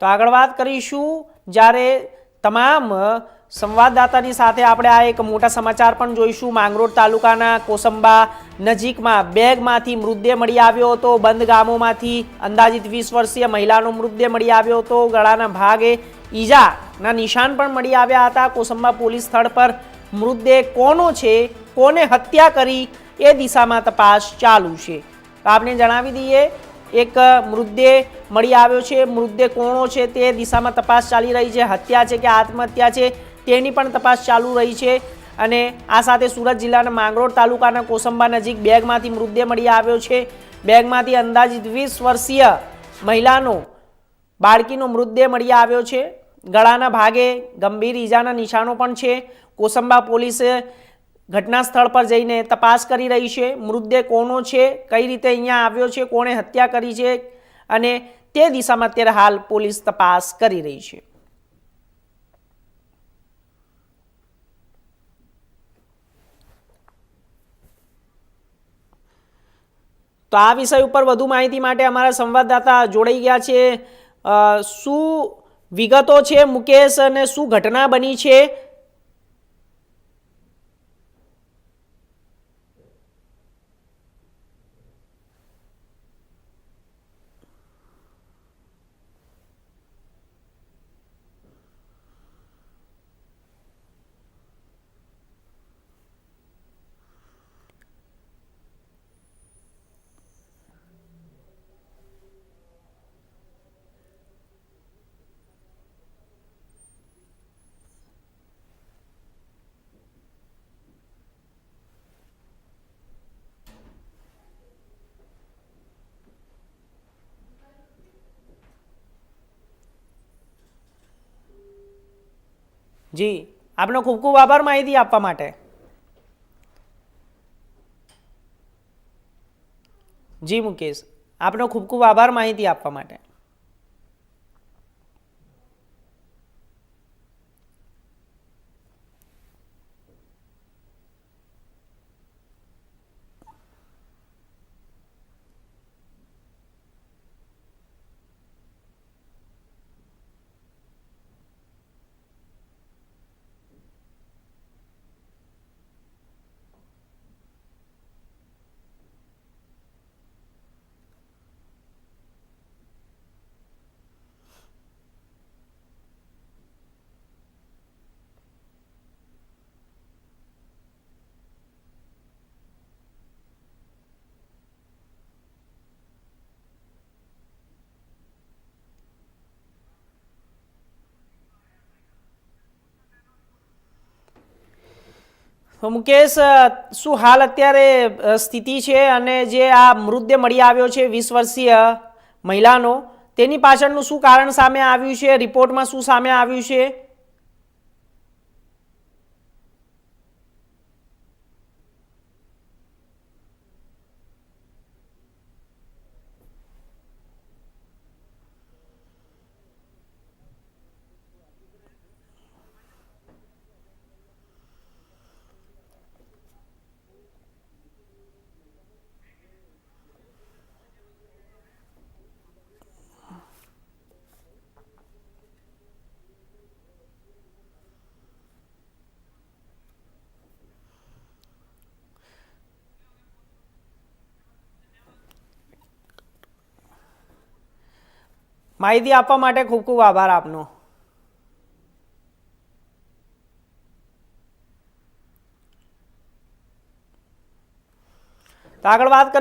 તો આગળ વાત કરીશું, જ્યારે તમામ સંવાદદાતાની સાથે આપણે આ એક મોટા સમાચાર પણ જોઈશું. માંગરોળ તાલુકાના કોસંબા નજીકમાં બેગમાંથી મૃતદેહ મળી આવ્યો હતો. બંધ ગામોમાંથી અંદાજિત વીસ વર્ષીય મહિલાનો મૃતદેહ મળી આવ્યો હતો. ગળાના ભાગે ઈજાના નિશાન પણ મળી આવ્યા હતા. કોસંબા પોલીસ સ્થળ પર મૃતદેહ કોનો છે, કોને હત્યા કરી, એ દિશામાં તપાસ ચાલુ છે. તો આપને જણાવી દઈએ એક મૃતદેહ મળી આવ્યો છે. મૃતદેહ કોણો છે તે દિશામાં તપાસ ચાલી રહી છે. હત્યા છે કે આત્મહત્યા છે તેની પણ તપાસ ચાલુ રહી છે. અને આ સાથે સુરત જિલ્લાના માંગરોળ તાલુકાના કોસંબા નજીક બેગમાંથી મૃતદેહ મળી આવ્યો છે. બેગમાંથી અંદાજિત વીસ વર્ષીય મહિલાનો, બાળકીનો મૃતદેહ મળી આવ્યો છે. ગળાના ભાગે ગંભીર ઈજાના નિશાનો પણ છે. કોસંબા પોલીસે ઘટના સ્થળ પર જઈને તપાસ કરી રહી છે. મૃતદેહ કોનો છે? કઈ રીતે અહીંયા આવ્યો છે? કોણે હત્યા કરી છે? અને તે દિશામાં અત્યારે હાલ પોલીસ તપાસ કરી રહી છે. તો આ વિષય ઉપર વધુ માહિતી માટે અમારા સંવાદદાતા જોડાઈ ગયા છે. શું વિગતો છે મુકેશ અને શું ઘટના બની છે? જી, આપનો ખૂબ ખૂબ આભાર માહિતી આપવા માટે. જી, મુકેશ, આપનો ખૂબ ખૂબ આભાર માહિતી આપવા માટે. મુકેશ શું હાલ અત્યારે સ્થિતિ છે અને જે આ મૃતદેહ મળી આવ્યો છે વીસ વર્ષીય મહિલાનો, તેની પાછળનું શું કારણ સામે આવ્યું છે? રિપોર્ટમાં શું સામે આવ્યું છે? માહિતી આપવા માટે ખૂબ ખૂબ આભાર આપનો. તો આગળ વાત કરી